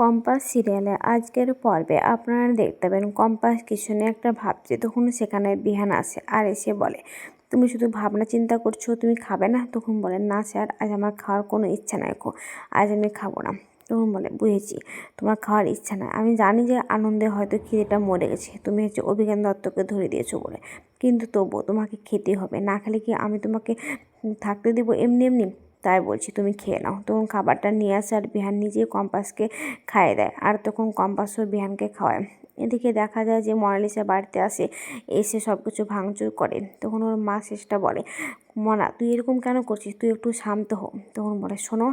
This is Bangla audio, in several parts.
কম্পাস সিরিয়ালে আজকের পর্বে আপনারা দেখতে পাবেন কম্পাস কিছু নিয়ে একটা ভাবছে। তখন সেখানে বিহান আসে আর এসে বলে, তুমি শুধু ভাবনা চিন্তা করছ, তুমি খাবে না? তখন বলে, না স্যার, আজ আমার খাওয়ার কোনো ইচ্ছা নাই গো, আজ আমি খাব না। তখন বলে, বুঝেছি, তোমার খাওয়ার ইচ্ছা নাই। আমি জানি যে আনন্দে হয়তো খিদেটা মরে গেছে, তুমি হচ্ছে অভিজ্ঞান দত্তকে ধরে দিয়েছ বলে। কিন্তু তবুও তোমাকে খেতে হবে। না খেলে কি আমি তোমাকে থাকতে দেবো? এমনি এমনি তাই বলছি, তুমি খেয়ে নাও। তখন খাবারটা নিয়ে আসে আর বিহান নিজেই কম্পাসকে খাইয়ে দেয়। আর তখন কম্পাসও বিহানকে খাওয়ায়। এদিকে দেখা যায় যে মনালিসা বাড়িতে আসে, এসে সব কিছু ভাঙচুর করে। তখন ওর মা শেষটা বলে, মনা, তুই এরকম কেন করছিস? তুই একটু শান্ত হো। তখন বলে, শোনো,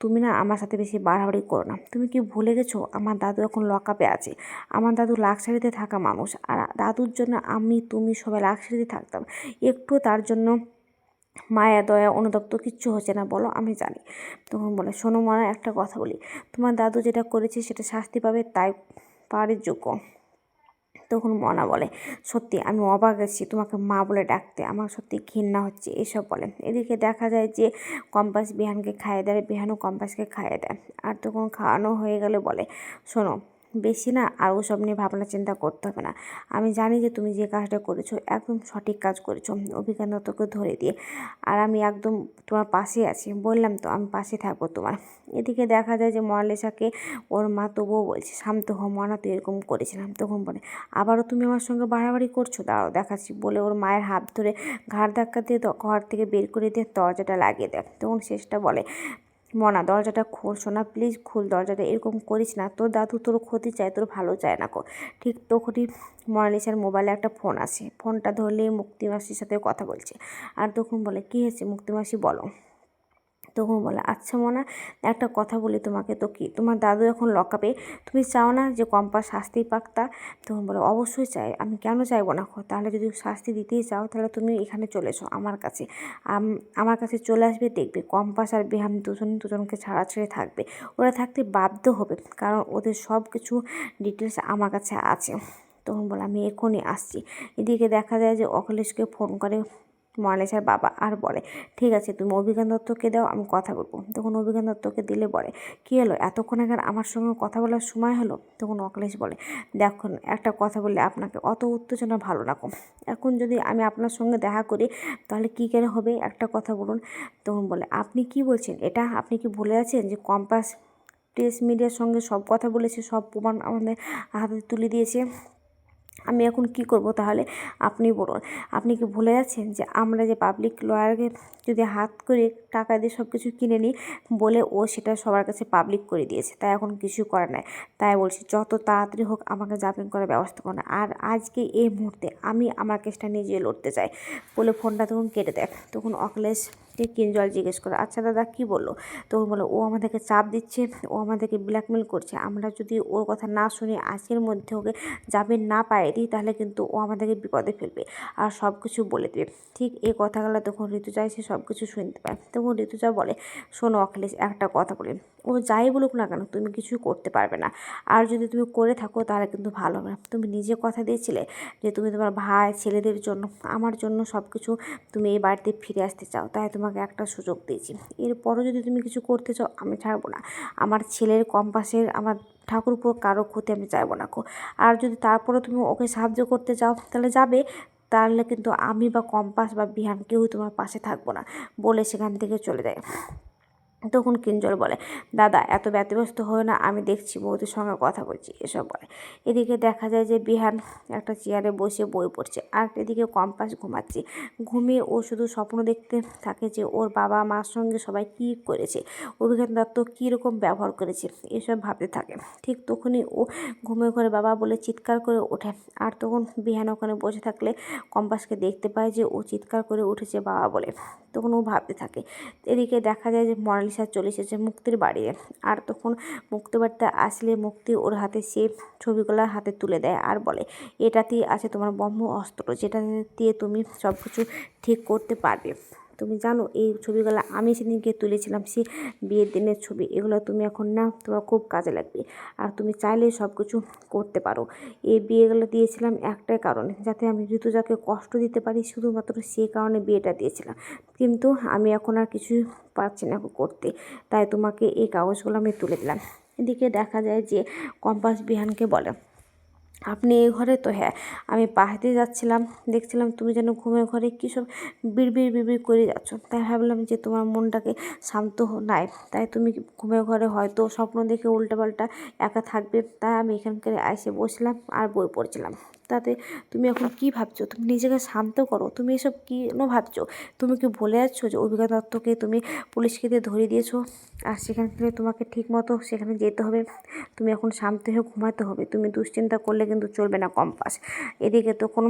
তুমি না আমার সাথে বেশি বাড়াবাড়ি করো না। তুমি কি ভুলে গেছো? আমার দাদু এখন লকআপে আছে। আমার দাদু লাক্সারিতে থাকা মানুষ। আর দাদুর জন্য আমি, তুমি সবাই লাক্সারিতে থাকতাম। একটু তার জন্য মায়া, দয়া, অনুতপ্ত কিচ্ছু হচ্ছে না, বলো, আমি জানি। তখন বলে, শোনো মনে একটা কথা বলি। তোমার দাদু যেটা করেছে সেটা শাস্তি পাবে, তাই পারে যোগ্য তখন মনা বলে, সত্যি, আমি অবাক আছি, তোমাকে মা বলে ডাকতে। আমার সত্যি ঘৃণা হচ্ছে, এসব বলে। এদিকে দেখা যায় যে কম্পাস বিহানকে খাইয়ে দেয়, বিহানও কম্পাসকে খাইয়ে দেয়। আর তখন খাওয়ানো হয়ে গেলে বলে, শোনো বেশি না আর ওসব নিয়ে ভাবনা চিন্তা করতে হবে না। আমি জানি যে তুমি যে কাজটা করেছ, একদম সঠিক কাজ করেছ। অভিজ্ঞান তোকে ধরে দিয়ে। আর আমি একদম তোমার পাশে আছি। বললাম তো, আমি পাশে থাকব তোমার। এদিকে দেখা যায় যে মনালিসাকে ওর মা তবুও বলছে, শান্ত হো মনা, তুই এরকম করেছিলাম তখন বলে। আবারও তুমি আমার সঙ্গে বাড়াবাড়ি করছ? দাঁড়াও, দেখাচ্ছি। বলে ওর মায়ের হাত ধরে ঘাড় ধাক্কা দিয়ে ঘর থেকে বের করে দিয়ে দরজাটা লাগিয়ে দেয়। তখন শেষটা বলে মনা, দরজাটা খোল না প্লিজ খুল দরজাটা, এরকম করিস না। তোর দাদু, তোর ক্ষতি চায় তোর ভালো চায় না কো। ঠিক তখনই মনালিসার মোবাইলে একটা ফোন আসে। ফোনটা ধরলে মুক্তিমাসির সাথে কথা বলছে। আর তখন বলে, কী হয়েছে মুক্তিমাসি, বলো। তখন বলে আচ্ছা মনা, একটা কথা বলি তোমাকে তো কি? তোমার দাদু এখন লকাপে তুমি চাও না যে কম্পাস শাস্তি পাক তা? তখন বলে, অবশ্যই চাই। আমি কেন চাইব না তাহলে যদি শাস্তি দিতেই চাও, তাহলে তুমি এখানে চলে এসো আমার কাছে। আমার কাছে চলে আসবে, দেখবে কম্পাস আর বেহাম দুজন, দুজনকে ছাড়া ছেড়ে থাকবে। ওরা থাকতে বাধ্য হবে, কারণ ওদের সব কিছু ডিটেলস আমার কাছে আছে। তখন বলে, আমি এখনই আসছি। এদিকে দেখা যায় যে অখিলেশকে ফোন করে মহালেশার বাবা আর বলে, ঠিক আছে, তুমি অভিজ্ঞান দত্তকে দাও, আমি কথা বলব। তখন অভিজ্ঞান দত্তকে দিলে বলে, কী হলো? এতক্ষণ আগে আমার সঙ্গে কথা বলার সময় হলো? তখন অখিলেশ বলে দেখুন একটা কথা বললে আপনাকে অত উত্তেজনা ভালো কম এখন যদি আমি আপনার সঙ্গে দেখা করি, তাহলে কী কেন হবে? একটা কথা বলুন। তখন বলে, আপনি কি বলছেন? এটা আপনি কি ভুলে আছেন যে কম্পাস প্রেস মিডিয়ার সঙ্গে সব কথা বলেছে, সব প্রমাণ আমাদের হাতে তুলে দিয়েছে? আমি এখন কি করব তাহলে? আপনি বলুন। আপনি কি ভুলে যাচ্ছেন যে আমরা যে পাবলিক লয়ারকে যদি হাত করে টাকা দিয়ে সব কিছু কিনে নিই বলে ও সেটা সবার কাছে পাবলিক করে দিয়েছে, তাই এখন কিছু করার নাই। তাই বলছি, যত তাড়াতাড়ি হোক আমাকে জামিন করার ব্যবস্থা করো আর আজকে এই মুহূর্তে আমি আমার কেসটা নিজে লড়তে চাই বলে ফোনটা তখন কেটে দেয়। তখন অখিলেশ কিঞ্জল জিজ্ঞেস করে আচ্ছা দাদা, কি বলল? তখন বলো, ও আমাদেরকে চাপ দিচ্ছে, ও আমাদেরকে ব্ল্যাকমেল করছে। আমরা যদি ওর কথা না শুনি, আজকের মধ্যে ওকে জামিন না পাই দিই, তাহলে কিন্তু ও আমাদেরকে বিপদে ফেলবে। আর সব কিছু বলে দেবে। ঠিক এই কথাগুলো তখন ঋতুজা এসে সব কিছু শুনতে পায়। তখন ঋতুজা বলে, শোনো অখিলেশ, একটা কথা বলে। ও যাই বলুক না কেন, তুমি কিছুই করতে পারবে না। আর যদি তুমি করে থাকো, তাহলে কিন্তু ভালো হবে না। তুমি নিজে কথা দিয়েছিলে যে তুমি তোমার ভাই, ছেলেদের জন্য, আমার জন্য সব কিছু তুমি এই বাড়িতে ফিরে আসতে চাও। তাই তোমাকে একটা সুযোগ দিয়েছি। এরপরও যদি তুমি কিছু করতে চাও, আমি ছাড়বো না। আমার ছেলের কম্পাসের, আমার ঠাকুর উপর কারও ক্ষতি আমি চাইব না আর যদি তারপরেও তুমি ওকে সাহায্য করতে চাও, তাহলে যাবে। তাহলে কিন্তু আমি বা কম্পাস বা বিহান কেউই তোমার পাশে থাকব না বলে সেখান থেকে চলে যায়। তখন কিঞ্জল বলে, দাদা, এত ব্যতিব্যস্ত হয়ে না, আমি দেখছি বৌদির সঙ্গে কথা বলছি। এসব বলে। এদিকে দেখা যায় যে বিহান একটা চেয়ারে বসে বই পড়ছে। আর এদিকে কম্পাস ঘুমাচ্ছে। ঘুমিয়ে ও শুধু স্বপ্ন দেখতে থাকে যে ওর বাবা মার সঙ্গে সবাই কী করেছে, অভিজ্ঞান দত্ত কীরকম ব্যবহার করেছে, এসব ভাবতে থাকে। ঠিক তখনই ও ঘুমে ঘরে বাবা বলে চিৎকার করে ওঠে। আর তখন বিহান ওখানে বসে থাকলে কম্পাসকে দেখতে পায় যে ও চিৎকার করে উঠেছে বাবা বলে। তখন ও ভাবতে থাকে। এদিকে দেখা যায় যে মনালিসা চলে এসেছে মুক্তির বাড়ি। আর তখন মুক্তি বাড়িতে আসলে মুক্তি ওর হাতে, সে ছবিগুলো হাতে তুলে দেয় আর বলে, এটাতেই আছে তোমার ব্রহ্ম অস্ত্র যেটা দিয়ে তুমি সব কিছু ঠিক করতে পারবে। তুমি জানো, এই ছবিগুলো আমি সেদিনকে তুলেছিলাম সে বিয়ের দিনের ছবি। এগুলো তুমি এখন না, তোমার খুব কাজে লাগবে। আর তুমি চাইলে সব কিছু করতে পারো। এই বিয়েগুলো দিয়েছিলাম একটাই কারণে, যাতে আমি ঋতুজাকে কষ্ট দিতে পারি, শুধুমাত্র সেই কারণে বিয়েটা দিয়েছিলাম। কিন্তু আমি এখন আর কিছুই পারছি না করতে। তাই তোমাকে এই কাগজগুলো আমি তুলে দিলাম। এদিকে দেখা যায় যে কম্পাস বিহানকে বলে আপনি এই ঘরে? তো হ্যাঁ আমি পাহাড়ে যাচ্ছিলাম, দেখছিলাম তুমি যেন ঘুমের ঘরে কী সব বিড়বিড় বিড়বিড় করে যাচ্ছ। তাই ভাবলাম যে তোমার মনটাকে শান্ত নাই। তাই তুমি ঘুমের ঘরে হয়তো স্বপ্ন দেখে উল্টাপাল্টা একা থাকবে। তাই আমি এখানকার এসে বসলাম আর বই পড়ছিলাম। তাতে তুমি এখন কি ভাবছ? তুমি নিজেকে শান্ত করো। তুমি এসব কেন ভাবছ? তুমি কি বলে যাচ্ছ যে অভিজ্ঞতা দত্তকে তুমি পুলিশকে দিয়ে ধরিয়ে দিয়েছ? আর সেখান থেকে তোমাকে ঠিক মতো সেখানে যেতে হবে। তুমি এখন শান্ত হয়ে ঘুমাতে হবে। তুমি দুশ্চিন্তা করলে কিন্তু চলবে না কম্পাস। এদিকে তখন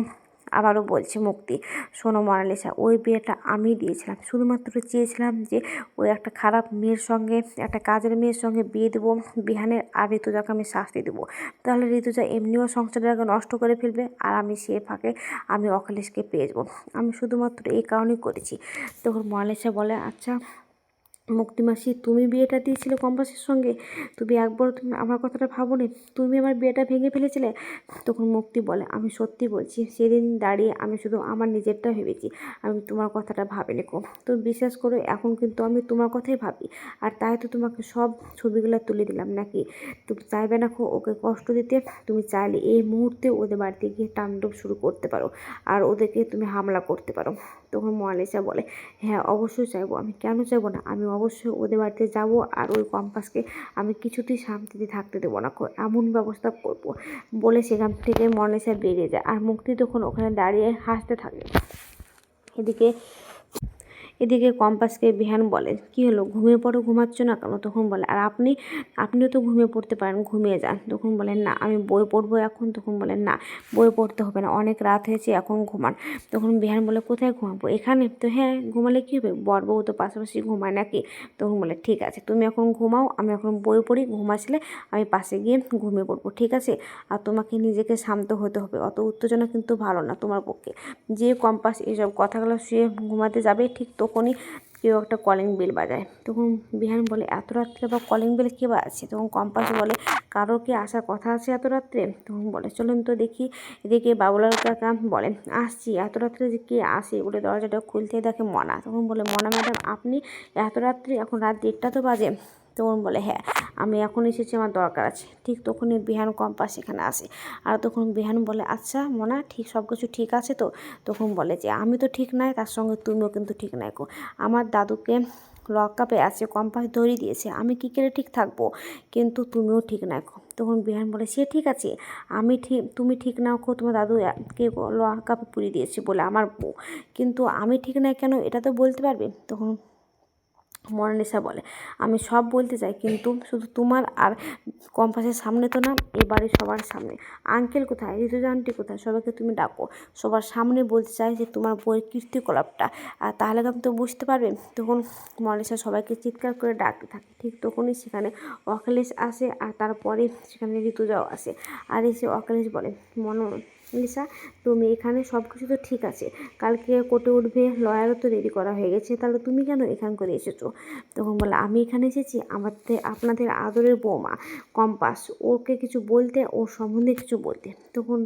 আবারও বলছে মুক্তি। শোনো মনালিসা ওই বিয়েটা আমি দিয়েছিলাম। শুধুমাত্র চেয়েছিলাম যে ওই একটা খারাপ মেয়ের সঙ্গে, একটা কাজের মেয়ের সঙ্গে বিয়ে দেবো, বিহানের আর ঋতুজাকে আমি শাস্তি দেবো। তাহলে ঋতুজা এমনিও সংসারটাকে নষ্ট করে ফেলবে আর আমি সে ফাঁকে আমি অখিলেশকে পেয়ে যাব। আমি শুধুমাত্র এই কারণেই করেছি। তখন মনালিসা বলে আচ্ছা মুক্তিমাসি তুমি বিয়েটা দিয়েছিলে কম্পাসের সঙ্গে? তুমি একবার তুমি আমার কথাটা ভাবোনি? তুমি আমার বিয়েটা ভেঙে ফেলেছিলে? তখন মুক্তি বলে, আমি সত্যি বলছি, সেদিন দাঁড়িয়ে আমি শুধু আমার নিজেরটা ভেবেছি। আমি তোমার কথাটা ভাবিনি কো তো বিশ্বাস করো, এখন কিন্তু আমি তোমার কথাই ভাবি। আর তাই তো তোমাকে সব ছবিগুলো তুলে দিলাম নাকি? তুমি চাইবে না খো ওকে কষ্ট দিতে? তুমি চাইলে এই মুহূর্তে ওদের বাড়িতে গিয়ে তাণ্ডব শুরু করতে পারো। আর ওদেরকে তুমি হামলা করতে পারো। তখন মোয়ালিসা বলে হ্যাঁ অবশ্যই চাইব। আমি কেন চাইব না? আমি অবশ্যই ওদের বাড়িতে যাব আর ওই কম্পাসকে আমি কিছুতেই শান্তিতে থাকতে দেবো না। এমন ব্যবস্থা করব। বলে সেখান থেকে মনেশা বেরিয়ে যায়। আর মুক্তি তখন ওখানে দাঁড়িয়ে হাসতে থাকে। এদিকে এদিকে কম্পাসকে বিহান বলে, কি হলো? ঘুমিয়ে পড়ো? ঘুমাচ্ছ না কেন? তখন বলে, আর আপনি, আপনিও তো ঘুমিয়ে পড়তে পারেন, ঘুমিয়ে যান। তখন বলেন না, আমি বই পড়ব এখন। তখন বলেন না, বই পড়তে হবে না, অনেক রাত হয়েছে, এখন ঘুমান। তখন বিহান বলে, কোথায় ঘুমাবো? এখানে? তো হ্যাঁ ঘুমালে কী হবে? বর বউ তো পাশাপাশি ঘুমায় নাকি? তখন বলে, ঠিক আছে, তুমি এখন ঘুমাও, আমি এখন বই পড়ি ঘুমাসলে আমি পাশে গিয়ে ঘুমিয়ে পড়ব, ঠিক আছে? আর তোমাকে নিজেকে শান্ত হতে হবে, অত উত্তেজনা কিন্তু ভালো না তোমার পক্ষে। যে কম্পাস এইসব কথাগুলো শুয়ে ঘুমাতে যাবে, ঠিক তখনই কেউ একটা কলিং বেল বাজায়। তখন বিহান বলে এত রাত্রে বা কলিং বেল কে বাজছে তখন কম্পাস বলে কারও কি আসার কথা আছে এত রাত্রে? তখন বলে চলুন তো দেখি। এদিকে বাবুলাল কাকা বলে আসছি এত রাত্রে যে কে আসে? বলে দরজাটা খুলতে দেখে মনা। তখন বলে মনা ম্যাডাম আপনি এত রাত্রে এখন রাত দেড়টা তো বাজে। তখন বলে হ্যাঁ আমি এখন এসেছি, আমার দরকার আছে। ঠিক তখনই বিহান কম্পাস সেখানে আসে। আর তখন বিহান বলে আচ্ছা মনা, ঠিক সব কিছু ঠিক আছে তো? তখন বলে যে, আমি তো ঠিক নাই, তার সঙ্গে তুমিও কিন্তু ঠিক নাই গো। আমার দাদুকে লকআপে আছে, কম্পাস ধরিয়ে দিয়েছে, আমি কী করে ঠিক থাকব? কিন্তু তুমিও ঠিক নাই তখন বিহান বলে, সে ঠিক আছে, আমি ঠিক, তুমি ঠিক নাও খো তোমার দাদু কে লকআপে পুড়িয়ে দিয়েছে বলে আমার বউ। কিন্তু আমি ঠিক নাই কেন, এটা তো বলতে পারবে? তখন মনালিসা বলে। আমি সব বলতে চাই, কিন্তু শুধু তোমার আর কম্পাসের সামনে তো না এ সবার সামনে। আঙ্কেল কোথায়? ঋতুজা কোথায়? সবাইকে তুমি ডাকো। সবার সামনে বলতে চাই যে তোমার বইয়ের কীর্তিকলাপটা। আর তাহলে আমি তো বুঝতে পারবে, তখন মনালিসা সবাইকে চিৎকার করে ডাকতে থাকে। ঠিক তখনই সেখানে অখিলেশ আসে, আর তারপরে সেখানে ঋতুজাও আসে। আর এসে অখিলেশ বলে মন লিসা, তুমি এখানে সব কিছু তো ঠিক আছে। কালকে কোর্টে উঠবে, লয়ারও তো রেডি করা হয়ে গেছে, তাহলে তুমি কেন এখান করে এসেছ? তখন বলে, আমি এখানে এসেছি আমাদের, আপনাদের আদরের বৌমা, কম্পাস, ওকে কিছু বলতে, ওর সম্বন্ধে কিছু বলতে। তখন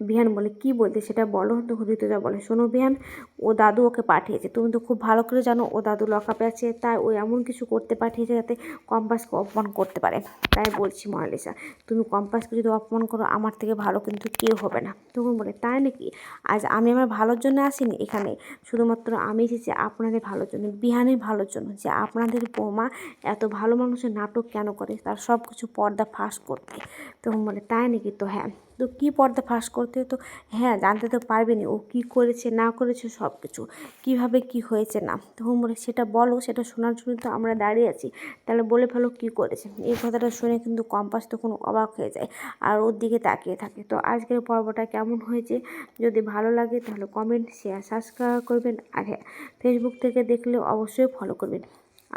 বিহান বলে, কি বলতে, সেটা বলো তখন ঋতুজা বলে। শোনো বিহান, ও দাদু ওকে পাঠিয়েছে। তুমি তো খুব ভালো করে জানো, ও দাদু লকআপে আছে, তাই ও এমন কিছু করতে পাঠিয়েছে যাতে কম্পাসকে অপমান করতে পারে। তাই বলছি মনালিসা তুমি কম্পাসকে যদি অপমান করো, আমার থেকে ভালো কিন্তু কেউ হবে না। তখন বলে, তাই নাকি? আজ আমি আমার ভালোর জন্য আসিনি এখানে। শুধুমাত্র আমি এসেছি আপনাদের ভালোর জন্য, বিহানের ভালোর জন্য। যে আপনাদের বৌমা এত ভালো মানুষের নাটক কেন করে, তার সব কিছু পর্দা ফাঁস করতে? তখন বলে, তাই নাকি? তো হ্যাঁ। তো কী পর্দা ফাঁস করতে তো হ্যাঁ জানতে তো পারবেনি ও কী করেছে, না করেছে, সব কিছু। কীভাবে কী হয়েছে না? তখন বলে সেটা বলো সেটা শোনার জন্য তো আমরা দাঁড়িয়ে আছি। তাহলে বলে ফেলো কী করেছে। এই কথাটা শুনে কিন্তু কম্পাস তখন অবাক হয়ে যায় আর ওর দিকে তাকিয়ে থাকে। তো আজকের পর্বটা কেমন হয়েছে? যদি ভালো লাগে তাহলে কমেন্ট শেয়ার সাবস্ক্রাইব করবেন। আর হ্যাঁ ফেসবুক থেকে দেখলে অবশ্যই ফলো করবেন।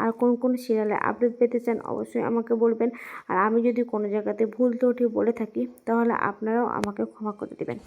আর কোন কোন সিরিয়ালে আপডেট পেতে চান অবশ্যই আমাকে বলবেন। আর আমি যদি কোনো জায়গাতে ভুল ত্রুটি বলে থাকি, তাহলে আপনারাও আমাকে ক্ষমা করে দেবেন।